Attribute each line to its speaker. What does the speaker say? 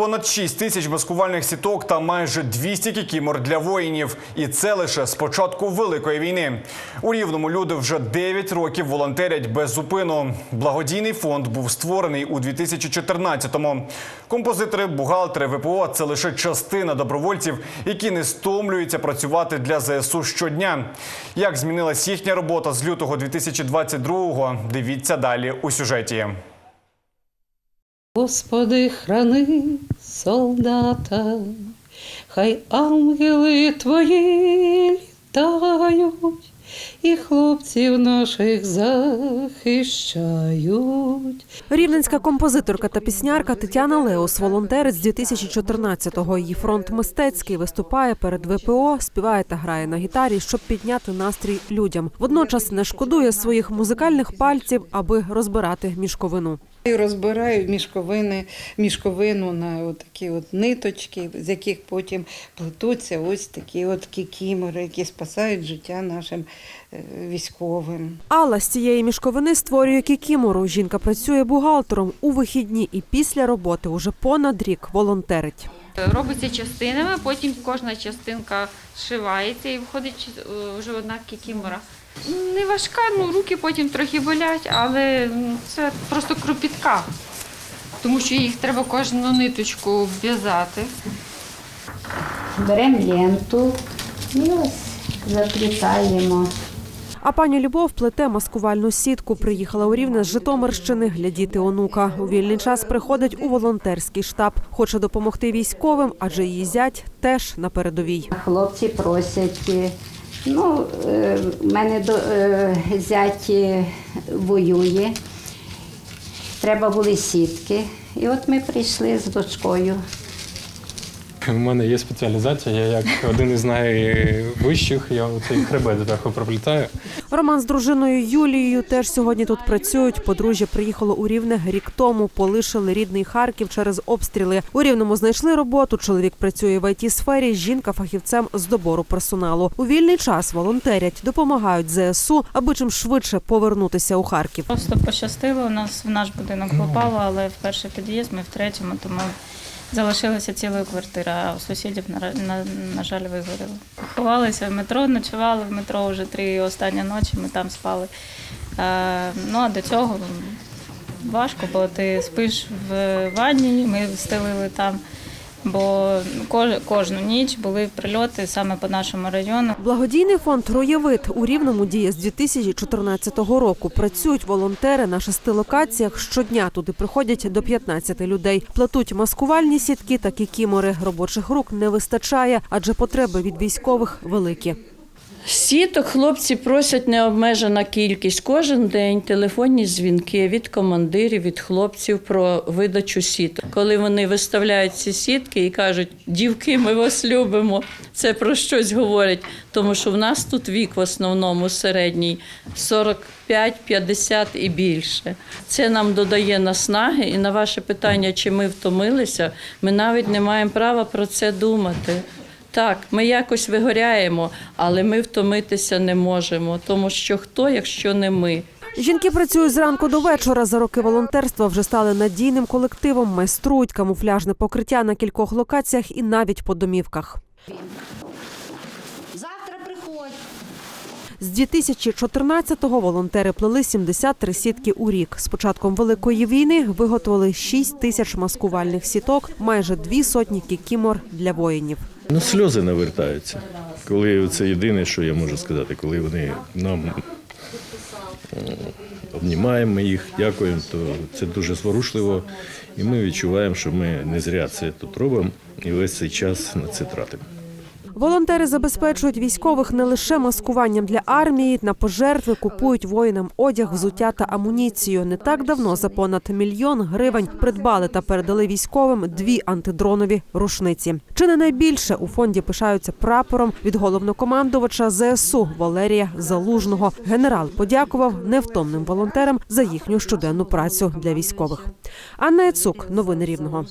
Speaker 1: Понад 6 тисяч маскувальних сіток та майже 200 кікімор для воїнів. І це лише з початку великої війни. У рівному люди вже 9 років волонтерять без зупину. Благодійний фонд був створений у 2014-му. Композитори, бухгалтери, ВПО це лише частина добровольців, які не стомлюються працювати для ЗСУ щодня. Як змінилась їхня робота з лютого 2022-го, Дивіться далі у сюжеті.
Speaker 2: Господи, храни солдата, хай ангели твої літають, і хлопців наших захищають.
Speaker 3: Рівненська композиторка та піснярка Тетяна Леос, волонтерець з 2014-го. Її фронт мистецький виступає перед ВПО, співає та грає на гітарі, щоб підняти настрій людям. Водночас не шкодує своїх музикальних пальців, аби розбирати мішковину.
Speaker 2: І розбираю мішковини, мішковину на такі от ниточки, з яких потім плетуться ось такі от кікімори, які спасають життя нашим е, військовим.
Speaker 3: Алла з цієї мішковини створює кікімору. Жінка працює бухгалтером у вихідні і після роботи уже понад рік волонтерить.
Speaker 4: Робиться частинами, потім кожна частинка зшивається і виходить е, вже одна кікімора. Не важка, ну руки потім трохи болять, але це просто кропітка, тому що їх треба кожну ниточку обв'язати.
Speaker 5: Беремо ленту і ось заплітаємо.
Speaker 3: А пані Любов плете маскувальну сітку. Приїхала у Рівне з Житомирщини глядіти онука. У вільний час приходить у волонтерський штаб. Хоче допомогти військовим, адже її зять теж на передовій.
Speaker 5: Хлопці просять. Ну, е, в мене до, е, зять воює. Треба були сітки. І от ми прийшли з дочкою.
Speaker 6: У мене є спеціалізація, я як один із найвищих, я цей хребет зверху проплітаю.
Speaker 3: Роман з дружиною Юлією теж сьогодні тут працюють. Подружжя приїхало у Рівне рік тому. Полишили рідний Харків через обстріли. У Рівному знайшли роботу. Чоловік працює в it сфері. Жінка фахівцем з добору персоналу. У вільний час волонтерять, допомагають ЗСУ, аби чим швидше повернутися у Харків.
Speaker 7: Просто пощастило, у нас в наш будинок попало, але в перший під'їзд, ми в третьому, тому залишилася ціла квартира, а у сусідів, на, на, на жаль, вигоріло. Ховалися в метро, ночували в метро вже три останні ночі, ми там спали. А, ну а до цього важко, бо ти спиш в ванні, ми встелили там, бо кож- кожну ніч були прильоти саме по нашому району.
Speaker 3: Благодійний фонд Роєвид у Рівному діє з 2014 року. Працюють волонтери на шести локаціях. Щодня туди приходять до 15 людей. Платуть маскувальні сітки та кікімори. Робочих рук не вистачає, адже потреби від військових великі.
Speaker 8: Сіток хлопці просять необмежена кількість. Кожен день телефонні дзвінки від командирів, від хлопців про видачу сіток. Коли вони виставляють ці сітки і кажуть, дівки, ми вас любимо, це про щось говорять. Тому що в нас тут вік в основному середній 45-50 і більше. Це нам додає наснаги. І на ваше питання, чи ми втомилися, ми навіть не маємо права про це думати. Так, ми якось вигоряємо, але ми втомитися не можемо, тому що хто, якщо не ми.
Speaker 3: Жінки працюють зранку до вечора. За роки волонтерства вже стали надійним колективом, майструють камуфляжне покриття на кількох локаціях і навіть по домівках.
Speaker 5: Завтра приходь.
Speaker 3: З 2014-го волонтери плели 73 сітки у рік. З початком великої війни виготовили 6 тисяч маскувальних сіток, майже дві сотні кікімор для воїнів.
Speaker 9: Ну, сльози навертаються. Коли це єдине, що я можу сказати, коли вони нам обнімаємо, обнімаємо їх, дякуємо, то це дуже зворушливо. І ми відчуваємо, що ми не зря це тут робимо і весь цей час на це тратимо.
Speaker 3: Волонтери забезпечують військових не лише маскуванням для армії, на пожертви купують воїнам одяг, взуття та амуніцію. Не так давно за понад мільйон гривень придбали та передали військовим дві антидронові рушниці. Чи не найбільше у фонді пишаються прапором від головнокомандувача ЗСУ Валерія Залужного. Генерал подякував невтомним волонтерам за їхню щоденну працю для військових. Анна Яцук, новини Рівного.